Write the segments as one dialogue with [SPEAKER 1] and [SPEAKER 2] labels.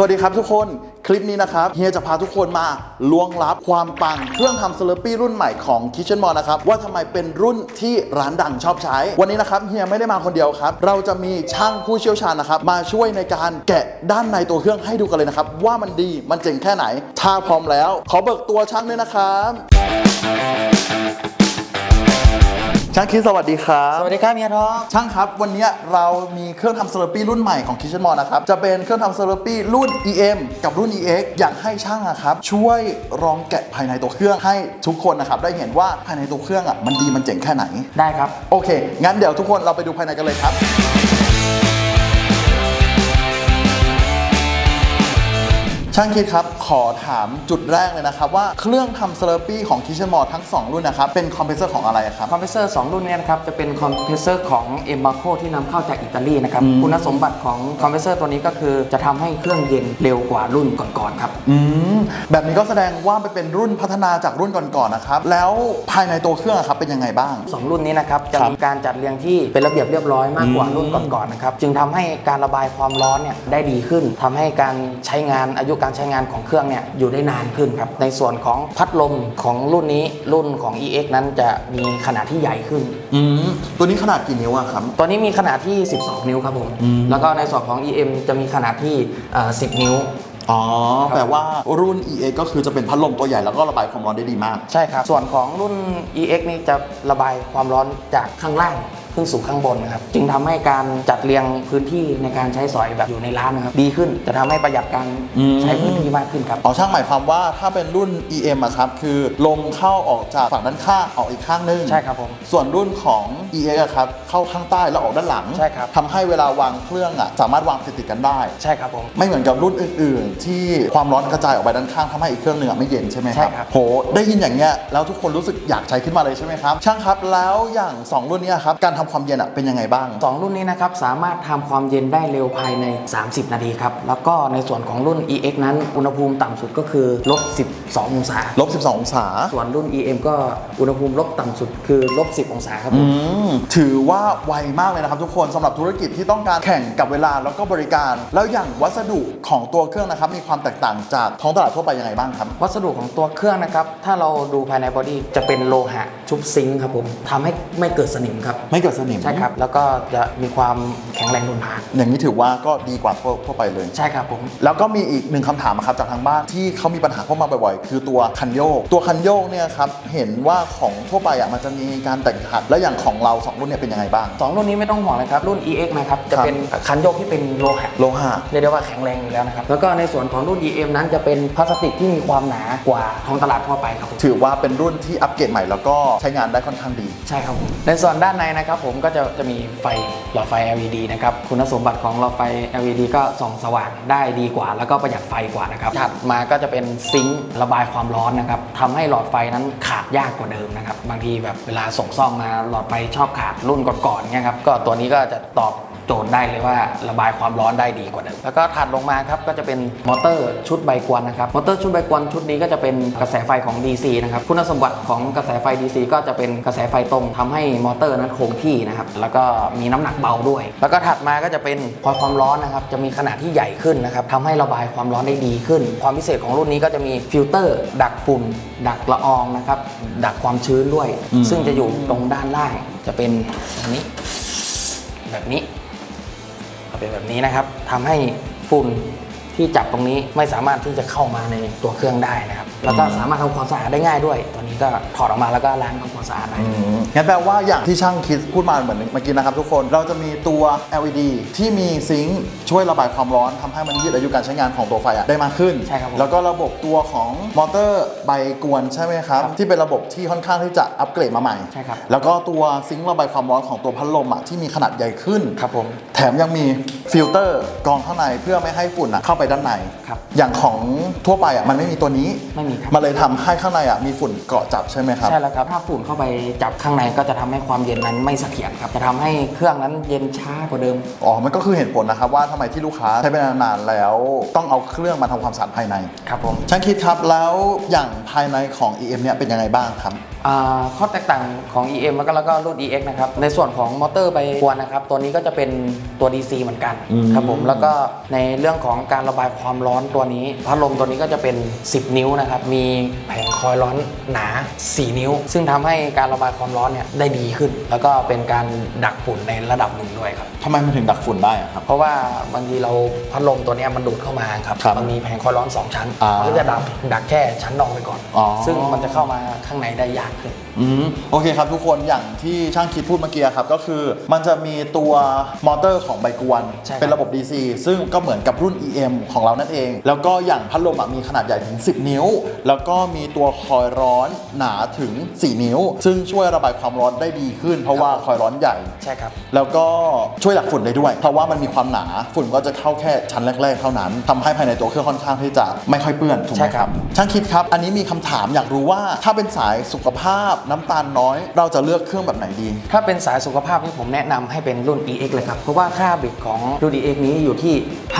[SPEAKER 1] สวัสดีครับทุกคน คลิปนี้นะครับเฮียจะพาทุกคนมาล้วงลับความปัง เครื่องทำเซเลปี้รุ่นใหม่ของ Kitchen m o นะครับ ว่าทำไมเป็นรุ่นที่ร้านดังชอบใช้ วันนี้นะครับเฮียไม่ได้มาคนเดียวครับ เราจะมีช่างผู้เชี่ยวชาญนะครับ มาช่วยในการแกะด้านในตัวเครื่องให้ดูกันเลยนะครับ ว่ามันดีมันเจ๋งแค่ไหน ถ้าพร้อมแล้ว ขอเบิกตัวช่างด้วยนะครับ ช่างคิดสวัสดีครับ
[SPEAKER 2] สวัสดีครับเมียท้อง
[SPEAKER 1] ช่างครับวันนี้เรามีเครื่องทำเซอร์ปี้รุ่นใหม่ของ Kitchen m o นะครับจะเป็นเครื่องทำเซอร์ปี้รุ่น EM กับรุ่น EX อยากให้ช่างอะครับช่วยลองแกะภายในตัวเครื่องให้ทุกคนนะครับได้เห็นว่าภายในตัวเครื่องอะมันดีมันเจ๋งแค่ไหน
[SPEAKER 2] ได้ครับ
[SPEAKER 1] โอเค งั้นเดี๋ยวทุกคนเราไปดูภายในกันเลยครับ ช่างคิดครับ ขอถามจุดแรกเลยนะครับ ว่าเครื่องทำเซอร์ปี้ของ Kitchen m o ทั้ง 2 รุ่นนะครับ เป็นคอมเพรสเซอร์ของอะไรครับ
[SPEAKER 2] คอมเพรสเซอร์ 2 รุ่นเนี้นะครับจะเป็นคอมเพรสเซอร์ของ e m b a c o ที่นำเข้าจากอิตาลีนะครับ คุณสมบัติของคอมเพรสเซอร์ตัวนี้ก็คือจะทำให้เครื่องเย็นเร็วกว่ารุ่นก่อนๆครับ
[SPEAKER 1] อืมแบบนี้ก็แสดงว่าไปเป็นรุ่นพัฒนาจากรุ่นก่อนๆนะครับแล้วภายในตัวเครื่องอะครับเป็นยังไงบ้าง
[SPEAKER 2] 2 รุ่นนี้นะครับจะ
[SPEAKER 1] ครับ
[SPEAKER 2] มีการจัดเรียงที่เป็นระเบียบเรียบร้อยมากกว่ารุ่นก่อนๆนะครับจึงทำให้การระบายความร้อนเนี่ยได้ดีขึ้นทำให้การใช้งานอายุการใช้งานของเครื่องเนี่ยอยู่ได้นานขึ้นครับ ในส่วนของพัดลมของรุ่นนี้รุ่นของ EX นั้นจะมีขนาดที่ใหญ่ขึ้น
[SPEAKER 1] อืมตัวนี้ขนาดกี่นิ้วอะครับ
[SPEAKER 2] ตัวนี้มีขนาดที่ 12 นิ้วครับผม
[SPEAKER 1] อืม
[SPEAKER 2] แล้วก็ในส่วนของ EM จะมีขนาดที่เอ่อ10 นิ้ว
[SPEAKER 1] อ๋อ แปลว่ารุ่น EA ก็คือจะเป็นพัดลมตัวใหญ่แล้วก็ระบายความร้อนได้ดีมาก
[SPEAKER 2] ใช่ครับ ส่วนของรุ่น EX นี่จะระบายความร้อนจากข้างล่าง ขึ้นสู่ข้างบนนะครับจึงทำให้การจัดเรียงพื้นที่ในการใช้สอยแบบอยู่ในร้านนะครับดีขึ้นจะทำให้ประหยัดการ
[SPEAKER 1] อืม
[SPEAKER 2] ใช้พื้นที่มากขึ้นครับ
[SPEAKER 1] อ๋อช่างหมายความว่าถ้าเป็นรุ่น EM อะครับคือลมเข้าออกจากฝั่งด้านข้างออกอีกข้างนึง
[SPEAKER 2] ใช่ครับผม
[SPEAKER 1] ส่วนรุ่นของ EA อะครับเข้าข้างใต้แล้วออกด้านหลัง
[SPEAKER 2] ใช่ครับ
[SPEAKER 1] ทำให้เวลาวางเครื่องอะสามารถวางติดๆกันได้
[SPEAKER 2] ใช่ครับผม
[SPEAKER 1] ไม่เหมือนกับรุ่นอื่น ๆ ที่ความร้อนกระจายออกไปด้านข้างทำให้อีกเครื่องหนึ่งอะไม่เย็นใช่ไหมครับ
[SPEAKER 2] ใช่ครับ
[SPEAKER 1] โหได้ยินอย่างเงี้ยแล้วทุกคนรู้สึกอยากใช้ขึ้นมาเลยใช่ไหมครับช่างครับแล้วอย่าง 2 รุ่นเนี้ยครับการทำความเย็นอะเป็นยังไงบ้าง
[SPEAKER 2] สองรุ่นนี้นะครับสามารถทำความเย็นได้เร็วภายใน 30 นาทีครับ แล้วก็ในส่วนของรุ่น EX นั้น อุณหภูมิต่ำสุดก็คือลบ12 องศา
[SPEAKER 1] ลบ 12 องศา
[SPEAKER 2] ส่วนรุ่น EM ก็อุณหภูมิลบต่ำสุดคือลบ 10 องศาครับผ
[SPEAKER 1] อื
[SPEAKER 2] ม
[SPEAKER 1] มถือว่าไวมากเลยนะครับทุกคนสำหรับธุรกิจที่ต้องการแข่งกับเวลาแล้วก็บริการ แล้วอย่างวัสดุของตัวเครื่องนะครับมีความแตกต่างจากท้องตลาดทั่วไปยังไงบ้างครับ
[SPEAKER 2] วัสดุของตัวเครื่องนะครับ ถ้าเราดูภายในบอดี้จะเป็นโลหะชุบซิงค์ครับผมทำให้ไม่เกิดสนิมครับ
[SPEAKER 1] ไม่เกิดสนิม
[SPEAKER 2] ใช่ครับ แล้วก็จะมีความแข็งแรงทนทาน
[SPEAKER 1] อย่างนี้ถือว่าก็ดีกว่าทั่วทั่วไปเลย
[SPEAKER 2] ใช่ครับผม
[SPEAKER 1] แล้วก็มีอีกหนึ่งคำถามอะครับจากทางบ้านที่เขามีปัญหาเข้ามาบ่อยๆ คือตัวคันโยก ตัวคันโยกเนี่ยครับเห็นว่าของทั่วไปอะมันจะมีการแต่งขัดแล้วอย่างของเราสองรุ่นเนี่ยเป็นยังไงบ้าง
[SPEAKER 2] สองรุ่นนี้ไม่ต้องห่วงเลยครับ รุ่น EX นะครับจะ
[SPEAKER 1] ครับ
[SPEAKER 2] เป็นคันโยกที่เป็นโลหะ
[SPEAKER 1] โลหะ
[SPEAKER 2] เรียกได้ว่าแข็งแรงอยู่แล้วนะครับแล้วก็ในส่วนของรุ่น EM นั้นจะเป็นพลาสติกที่มีความหนากว่าท้องตลาดทั่วไปครับผม
[SPEAKER 1] ถือว่าเป็นรุ่นที่อัปเกรดใหม่แล้วก็ใช้งานได้ค่อนข้างดี
[SPEAKER 2] ใช่ครับผมในส่วนด้านในนะครับผมก็จะจะมีไฟหลอดไฟ LED นะครับ คุณสมบัติของหลอดไฟ LED ก็ส่องสว่างได้ดีกว่า แล้วก็ประหยัดไฟกว่านะครับ ถัดมาก็จะเป็นซิงค์ระบายความร้อนนะครับทำให้หลอดไฟนั้นขาดยากกว่าเดิมนะครับ บางทีแบบเวลาส่งซ่อมมาหลอดไฟชอบขาดรุ่นก่อนๆเนี่ยครับ ก็ตัวนี้ก็จะตอบ โจทย์ได้เลยว่าระบายความร้อนได้ดีกว่าเดิมแล้วก็ถัดลงมาครับก็จะเป็นมอเตอร์ชุดใบกวนนะครับมอเตอร์ชุดใบกวนชุดนี้ก็จะเป็นกระแสไฟของ DC นะครับคุณสมบัติของกระแสไฟ DC ก็จะเป็นกระแสไฟตรงทำให้มอเตอร์นั้นคงที่นะครับแล้วก็มีน้ำหนักเบาด้วย แล้วก็ถัดมาก็จะเป็นพอความร้อนนะครับจะมีขนาดที่ใหญ่ขึ้นนะครับทำให้ระบายความร้อนได้ดีขึ้น ความพิเศษของรุ่นนี้ก็จะมีฟิลเตอร์ ดักฝุ่นดักละอองนะครับดักความชื้นด้วย
[SPEAKER 1] อืม
[SPEAKER 2] ซึ่งจะอยู่ตรงด้านล่างจะเป็นอันนี้แบบนี้ เป็นแบบนี้นะครับทำให้ฝุ่นที่จับตรงนี้ไม่สามารถที่จะเข้ามาในตัวเครื่องได้นะครับ แล้วก็สามารถทำความสะอาดได้ง่ายด้วย ตัวนี้ก็ถอดออกมาแล้วก็ล้างทำความสะอาดได้
[SPEAKER 1] งั้นแปลว่าอย่างที่ช่างคิดพูดมาเหมือนเมื่อกี้นะครับทุกคนเราจะมีตัว LED ที่มีซิงค์ช่วยระบายความร้อนทำให้มันยืดอายุการใช้งานของตัวไฟอะได้มากขึ้น
[SPEAKER 2] ใช่ครับผม
[SPEAKER 1] แล้วก็ระบบตัวของมอเตอร์ใบกวนใช่ไหมครับ
[SPEAKER 2] ครับ
[SPEAKER 1] ที่เป็นระบบที่ค่อนข้างที่จะอัปเกรดมาใหม่
[SPEAKER 2] ใช่ครับ
[SPEAKER 1] แล้วก็ตัวซิงค์ระบายความร้อนของตัวพัดลมอะที่มีขนาดใหญ่ขึ้น
[SPEAKER 2] ครับผม
[SPEAKER 1] แถมยังมีฟิลเตอร์กรองข้างในเพื่อไม่ให้ฝุ่นอะเข้าไปด้านใน
[SPEAKER 2] ครับ
[SPEAKER 1] อย่างของทั่วไปอะมันไม่มีตัวนี้
[SPEAKER 2] ไม่มีครับ
[SPEAKER 1] มันเลยทำให้ข้างในอะมีฝุ่นเกาะจับใช่ไหมครับ
[SPEAKER 2] ใช่แล้วครับถ้าฝุ่นเข้าไปจับข้างในก็จะทำให้ความเย็นนั้นไม่เสถียรครับจะทำให้เครื่องนั้นเย็นช้ากว่าเดิม
[SPEAKER 1] อ๋อ มันก็คือเหตุผลนะครับว่าทำไมที่ลูกค้าใช้ไปนานๆแล้ว ต้องเอาเครื่องมาทำความสะอาดภายใน
[SPEAKER 2] ครับผม
[SPEAKER 1] ช่างคิดครับแล้วอย่างภายในของ EM เนี่ยเป็นยังไงบ้างครับ
[SPEAKER 2] เออ่า ข้อแตกต่างของ EM แล้วก็แล้วก็รุ่น EX นะครับในส่วนของมอเตอร์ใบกวนนะครับตัวนี้ก็จะเป็นตัว DC เหมือนกัน
[SPEAKER 1] อืม
[SPEAKER 2] ครับผมแล้วก็ในเรื่องของการระบายความร้อนตัวนี้พัดลมตัวนี้ก็จะเป็น 10 นิ้วนะครับมีแผงคอยล์ร้อนหนา 4 นิ้ว ซึ่งทำให้การระบายความร้อนเนี่ยได้ดีขึ้น แล้วก็เป็นการดักฝุ่นในระดับหนึ่งด้วยครับ
[SPEAKER 1] ทำไมมันถึงดักฝุ่นได้อะครับ
[SPEAKER 2] เพราะว่าบางทีเราพัดลมตัวเนี้ยมันดูดเข้ามาครับ
[SPEAKER 1] ครับ
[SPEAKER 2] มันมีแผงคอยล์ร้อน 2 ชั้น
[SPEAKER 1] อ่ามั
[SPEAKER 2] มันก็จะดักดักแค่ชั้นนอกไปก่อน
[SPEAKER 1] อ๋อ
[SPEAKER 2] ซึ่งมันจะเข้ามาข้างในได้ยากขึ้น
[SPEAKER 1] อืมโอเคครับทุกคนอย่างที่ช่างคิดพูดเมื่อกี้ครับก็คือ มันจะมีตัวมอเตอร์ของใบกวน
[SPEAKER 2] ใช่ครับ
[SPEAKER 1] เป็นระบบ DC ซึ่งก็เหมือนกับรุ่น EM ของเรานั่นเอง แล้วก็อย่างพัดลมอะมีขนาดใหญ่ถึง 10 นิ้ว แล้วก็มีตัวคอยล์ร้อนหนาถึง 4 นิ้ว ซึ่งช่วยระบายความร้อนได้ดีขึ้น เพราะว่าคอยล์ร้อนใหญ่
[SPEAKER 2] ใช่ครับ
[SPEAKER 1] แล้วก็ช่วยดักฝุ่นได้ด้วย เพราะว่ามันมีความหนาฝุ่นก็จะเข้าแค่ชั้นแรก ๆ เท่านั้นทำให้ภายในตัวเครื่องค่อนข้างที่จะไม่ค่อยเปื้อนถูกไหม
[SPEAKER 2] ใช่
[SPEAKER 1] ค
[SPEAKER 2] ครั
[SPEAKER 1] รับ
[SPEAKER 2] บ
[SPEAKER 1] ช่างคิดครับ อันนี้มีคำถามอยากรู้ว่าถ้าเป็นสายสุขภาพน้ำตาลน้อย เราจะเลือกเครื่องแบบไหนดี
[SPEAKER 2] ถ้าเป็นสายสุขภาพนี่ผมแนะนำให้เป็นรุ่น EX เลยครับ เพราะว่าค่าบิดของรุ่น EX นี้อยู่ที่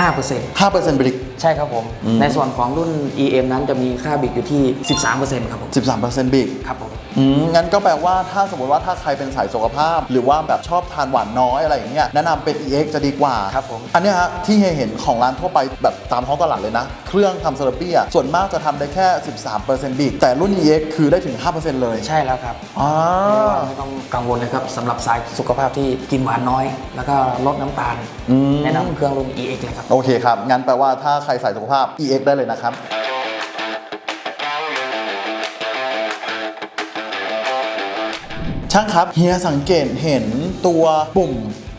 [SPEAKER 2] 5%
[SPEAKER 1] 5%บริก
[SPEAKER 2] ใช่ครับผม
[SPEAKER 1] อืม
[SPEAKER 2] ในส่วนของรุ่น EM นั้นจะมีค่าบิดอยู่ที่ 13%ครับผม
[SPEAKER 1] 13%บิก
[SPEAKER 2] ครับผม
[SPEAKER 1] อืมงั้นก็แปลว่าถ้าสมมติว่าถ้าใครเป็นสายสุขภาพ หรือว่าแบบชอบทานหวานน้อยอะไรอย่างเงี้ยแนะนำเป็น EX จะดีกว่า
[SPEAKER 2] ครับผม
[SPEAKER 1] อันเนี้ยฮะที่เฮยเห็นของร้านทั่วไปแบบตามท้องตลาดเลยนะ เครื่องทำเซราปี้อะส่วนมากจะทำได้แค่ 13%บิกแต่รุ่น EX คือได้ถึง 5%เลย
[SPEAKER 2] ใช่แล้วครับ
[SPEAKER 1] อ่า
[SPEAKER 2] ไม่ต้องกังวลเลยครับสำหรับสายสุขภาพที่กินหวานน้อย แล้วก็ลดน้ำตาล
[SPEAKER 1] อืม
[SPEAKER 2] แนะนำเครื่องรุ่น EX เลยครับ
[SPEAKER 1] โอเคครับงั้นแปลว่าถ้าใครใส่สุขภาพ EX ได้เลยนะครับช่างครับเฮียสังเกตเห็นตัวปุ่ม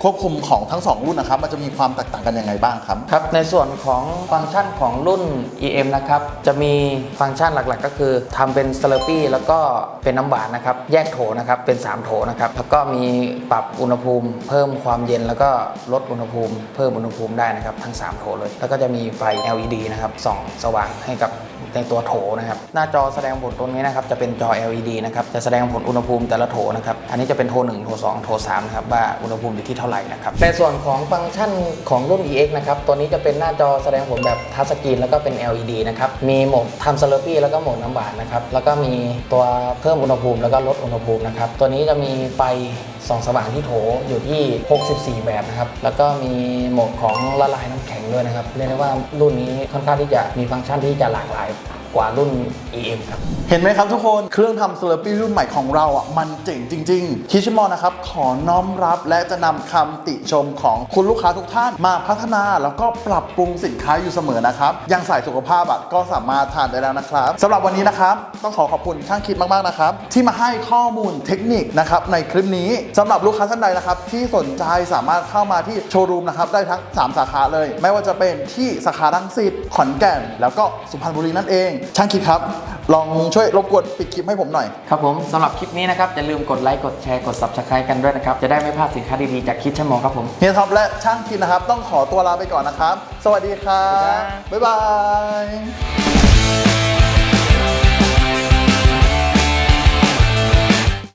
[SPEAKER 1] ควบคุมของทั้งสองรุ่นนะครับ มันจะมีความแตกต่างกันยังไงบ้างครับ
[SPEAKER 2] ครับ ในส่วนของฟังก์ชันของรุ่น EM นะครับ จะมีฟังก์ชันหลักๆ ก็คือทำเป็นสเลอร์ปี้แล้วก็เป็นน้ำหวานนะครับ แยกโถนะครับ เป็น 3 โถนะครับ แล้วก็มีปรับอุณหภูมิ เพิ่มความเย็นแล้วก็ลดอุณหภูมิ เพิ่มอุณหภูมิได้นะครับ ทั้ง 3 โถเลย แล้วก็จะมีไฟ LED นะครับส่องสว่างให้กับ ในตัวโถนะครับหน้าจอแสดงผลตรงนี้นะครับจะเป็นจอ LED นะครับจะแสดงผลอุณหภูมิแต่ละโถนะครับอันนี้จะเป็นโถ1โถ2โถ3นะครับว่าอุณหภูมิอยู่ที่เท่าไหร่นะครับในส่วนของฟังก์ชันของรุ่น EX นะครับตัวนี้จะเป็นหน้าจอแสดงผลแบบทัชสกรีนแล้วก็เป็น LED นะครับมีโหมดทำสเลอร์ปี้แล้วก็โหมดน้ำหวานนะครับแล้วก็มีตัวเพิ่มอุณหภูมิแล้วก็ลดอุณหภูมินะครับตัวนี้จะมีไฟส่องสว่างที่โถอยู่ที่ 64 แบบนะครับ แล้วก็มีโหมดของละลายน้ำแข็งด้วยนะครับ เรียกได้ว่ารุ่นนี้ค่อนข้างที่จะมีฟังก์ชันที่จะหลากหลาย กว่ารุ่น EM ครับ
[SPEAKER 1] เห็นไหมครับทุกคนเครื่องทำเซเลปี้รุ่นใหม่ของเราอะมันเจ๋งจริง ๆ คิชมอนะครับ ขอน้อมรับและจะนำคำติชมของคุณลูกค้าทุกท่านมาพัฒนา แล้วก็ปรับปรุงสินค้าอยู่เสมอนะครับอยังสายสุขภาพอะก็สามารถทานได้แล้วนะครับสำหรับวันนี้นะครับ ต้องขอขอบคุณช่างคิดมากๆนะครับ ที่มาให้ข้อมูลเทคนิคนะครับในคลิปนี้สำหรับลูกค้าท่านใดนะครับ ที่สนใจสามารถเข้ามาที่โชว์รูมนะครับได้ทั้ง 3 สาขาเลย ไม่ว่าจะเป็นที่สาขารังสิตขอนแก่น แล้วก็สุพรรณบุรีนั่นเองช่างคิดครับ ลองช่วยรบกวนปิดคลิปให้ผมหน่อย
[SPEAKER 2] ครับผมสำหรับคลิปนี้นะครับ อย่าลืมกดไลค์ กดแชร์ กด subscribe กันด้วยนะครับ จะได้ไม่พลาดสินค้าดี ๆ จากคิดชั่วโมงครับผม
[SPEAKER 1] เฮียท็อปและช่างคิดนะครับ ต้องขอตัวลาไปก่อนนะครับ สวัสดีครับ บ๊ายบาย